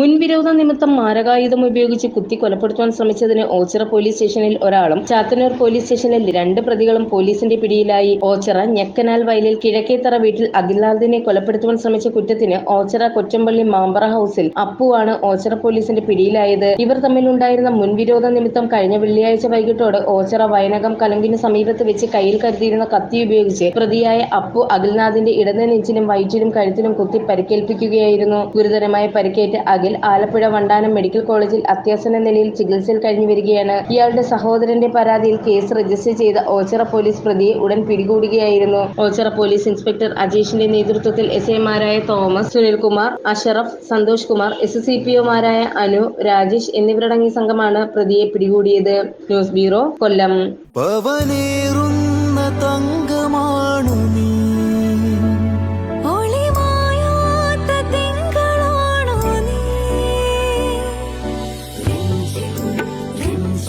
മുൻവിരോധ നിമിത്തം മാരകായുധം ഉപയോഗിച്ച് കുത്തി കൊലപ്പെടുത്താൻ ശ്രമിച്ചതിന് ഓച്ചിറ പോലീസ് സ്റ്റേഷനിൽ ഒരാളും ചാത്തന്നൂർ പോലീസ് സ്റ്റേഷനിൽ രണ്ട് പ്രതികളും പോലീസിന്റെ പിടിയിലായി. ഓച്ചിറ ഞെക്കനാൽ വയലിൽ കിഴക്കേത്തറ വീട്ടിൽ അഖിൽനാഥിനെ കൊലപ്പെടുത്തുവാൻ ശ്രമിച്ച കുറ്റത്തിന് ഓച്ചിറ കൊച്ചമ്പള്ളി മാമ്പറ ഹൌസിൽ അപ്പുവാണ് ഓച്ചിറ പോലീസിന്റെ പിടിയിലായത്. ഇവർ തമ്മിലുണ്ടായിരുന്ന മുൻവിരോധ നിമിത്തം കഴിഞ്ഞ വെള്ളിയാഴ്ച വൈകിട്ടോടെ ഓച്ചിറ വയനകം കലങ്കിന് സമീപത്ത് വെച്ച് കയ്യിൽ കരുതിയിരുന്ന കത്തി ഉപയോഗിച്ച് പ്രതിയായ അപ്പു അഖിൽനാഥിന്റെ ഇടത് നെഞ്ചിലും വയറ്റിലും കഴുത്തിലും കുത്തി പരിക്കേൽപ്പിക്കുകയായിരുന്നു. ഗുരുതരമായ പരിക്കേറ്റ് അഖിൽ ആലപ്പുഴ വണ്ടാനം മെഡിക്കൽ കോളേജിൽ അത്യാസന്ന നിലയിൽ ചികിത്സയിൽ കഴിഞ്ഞു വരികയാണ്. ഇയാളുടെ സഹോദരന്റെ പരാതിയിൽ കേസ് രജിസ്റ്റർ ചെയ്ത ഓച്ചിറ പോലീസ് പ്രതിയെ ഉടൻ പിടികൂടുകയായിരുന്നു. ഓച്ചിറ പോലീസ് ഇൻസ്പെക്ടർ അജീഷിന്റെ നേതൃത്വത്തിൽ എസ് ഐമാരായ Thomas Sunilkumar Ashraf Santhosh Kumar S C P ഒമാരായ Anu Rajesh എന്നിവരടങ്ങിയ സംഘമാണ് പ്രതിയെ പിടികൂടിയത്. News bureau Kollam.